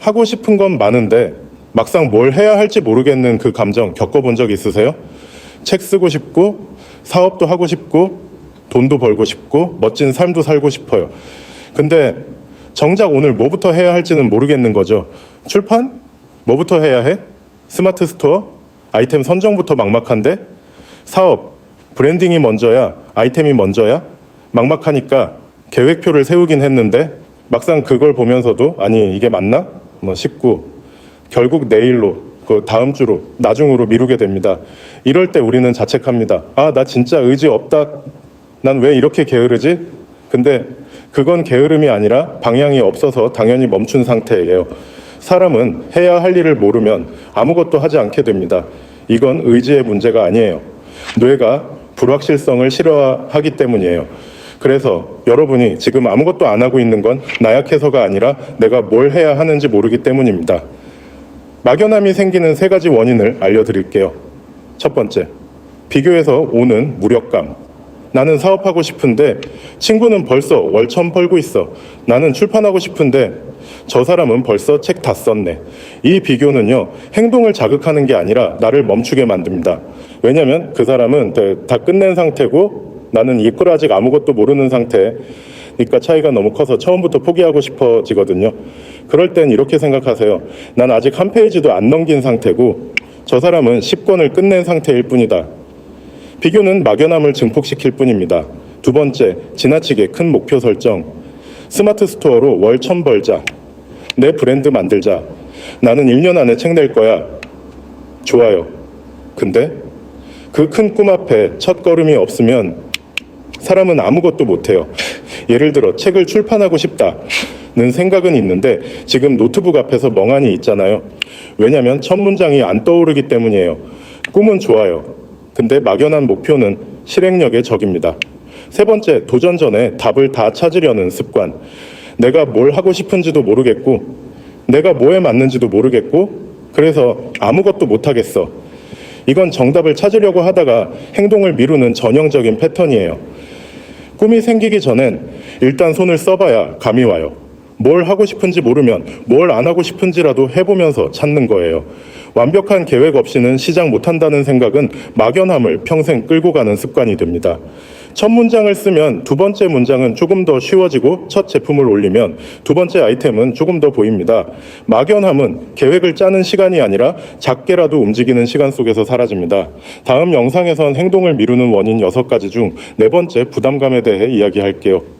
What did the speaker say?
하고 싶은 건 많은데 막상 뭘 해야 할지 모르겠는 그 감정 겪어본 적 있으세요? 책 쓰고 싶고 사업도 하고 싶고 돈도 벌고 싶고 멋진 삶도 살고 싶어요. 근데 정작 오늘 뭐부터 해야 할지는 모르겠는 거죠. 출판? 뭐부터 해야 해? 스마트 스토어? 아이템 선정부터 막막한데? 사업, 브랜딩이 먼저야? 아이템이 먼저야? 막막하니까 계획표를 세우긴 했는데 막상 그걸 보면서도 아니 이게 맞나? 뭐 싶고 결국 내일로 그 다음 주로 나중으로 미루게 됩니다. 이럴 때 우리는 자책합니다. 아 나 진짜 의지 없다. 난 왜 이렇게 게으르지? 근데 그건 게으름이 아니라 방향이 없어서 당연히 멈춘 상태예요. 사람은 해야 할 일을 모르면 아무것도 하지 않게 됩니다. 이건 의지의 문제가 아니에요. 뇌가 불확실성을 싫어하기 때문이에요. 그래서 여러분이 지금 아무것도 안 하고 있는 건 나약해서가 아니라 내가 뭘 해야 하는지 모르기 때문입니다. 막연함이 생기는 세 가지 원인을 알려드릴게요. 첫 번째, 비교해서 오는 무력감. 나는 사업하고 싶은데 친구는 벌써 월천 벌고 있어. 나는 출판하고 싶은데 저 사람은 벌써 책 다 썼네. 이 비교는요, 행동을 자극하는 게 아니라 나를 멈추게 만듭니다. 왜냐면 그 사람은 다- 다 끝낸 상태고 나는 이걸 아직 아무것도 모르는 상태. 그러니까 차이가 너무 커서 처음부터 포기하고 싶어지거든요. 그럴 땐 이렇게 생각하세요. 난 아직 한 페이지도 안 넘긴 상태고 저 사람은 10권을 끝낸 상태일 뿐이다. 비교는 막연함을 증폭시킬 뿐입니다. 두 번째, 지나치게 큰 목표 설정. 스마트 스토어로 월 천 벌자. 내 브랜드 만들자. 나는 1년 안에 책 낼 거야. 좋아요. 근데 그 큰 꿈 앞에 첫 걸음이 없으면 사람은 아무것도 못해요. 예를 들어 책을 출판하고 싶다는 생각은 있는데 지금 노트북 앞에서 멍하니 있잖아요. 왜냐하면 첫 문장이 안 떠오르기 때문이에요. 꿈은 좋아요. 근데 막연한 목표는 실행력의 적입니다. 세 번째, 도전 전에 답을 다 찾으려는 습관. 내가 뭘 하고 싶은지도 모르겠고, 내가 뭐에 맞는지도 모르겠고, 그래서 아무것도 못하겠어. 이건 정답을 찾으려고 하다가 행동을 미루는 전형적인 패턴이에요. 꿈이 생기기 전엔 일단 손을 써봐야 감이 와요. 뭘 하고 싶은지 모르면 뭘 안 하고 싶은지라도 해보면서 찾는 거예요. 완벽한 계획 없이는 시작 못한다는 생각은 막연함을 평생 끌고 가는 습관이 됩니다. 첫 문장을 쓰면 두 번째 문장은 조금 더 쉬워지고 첫 제품을 올리면 두 번째 아이템은 조금 더 보입니다. 막연함은 계획을 짜는 시간이 아니라 작게라도 움직이는 시간 속에서 사라집니다. 다음 영상에선 행동을 미루는 원인 6가지 중 네 번째 부담감에 대해 이야기할게요.